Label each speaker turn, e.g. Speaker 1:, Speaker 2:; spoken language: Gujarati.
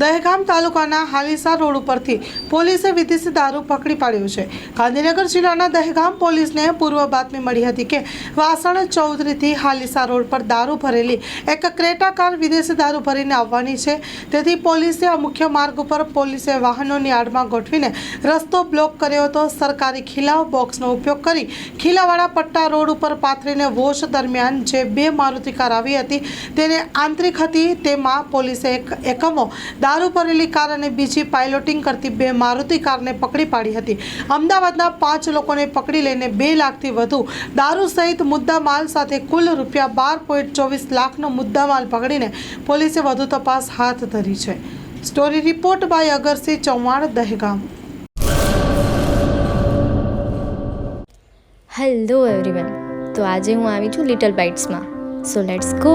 Speaker 1: દહેગામ તાલુકાના હાલીસા રોડ ઉપરથી પોલીસે વિદેશી દારૂ પકડી પાડ્યો છે. ગાંધીનગર જિલ્લાના દહેગામ પોલીસને પૂર્વ બાતમી મળી હતી કે વાસણ ચૌધરીથી હાલીસા રોડ પર દારૂ ભરેલી એક ક્રેટા કાર વિદેશી દારૂ ભરીને આવવાની છે. તેથી પોલીસે આ મુખ્ય માર્ગ ઉપર પોલીસે વાહનોની આડમાં ગોઠવીને રસ્તો બ્લોક કર્યો હતો. સરકારી ખીલા બોક્સનો ઉપયોગ કરી ખીલાવાળા પટ્ટા રોડ ઉપર પાથરીને વોશ દરમિયાન જે બે મારુતિ કાર આવી હતી, તેને આંતરિક હતી, તેમાં પોલીસે એક એકમો દારૂ ભરેલી કાર અને બીજી પાઇલોટિંગ કરતી બે મારુતિ કારને પકડી પાડી હતી. અમદાવાદના પાંચ લોકોને પકડી લઈને બે લાખથી વધુ દારૂ સહિત મુદ્દામાલ સાથે કુલ રૂપિયા બાર પોઈન્ટ ચોવીસ લાખનો મુદ્દામાલ પકડીને પોલીસે વધુ તપાસ હાથ ધરી છે. Story report by Agarsinh Chauhan, Dehgam.
Speaker 2: Hello everyone તો આજે હું આવી છું લિટલ બાઇટ્સમાં સો લેટ્સ ગો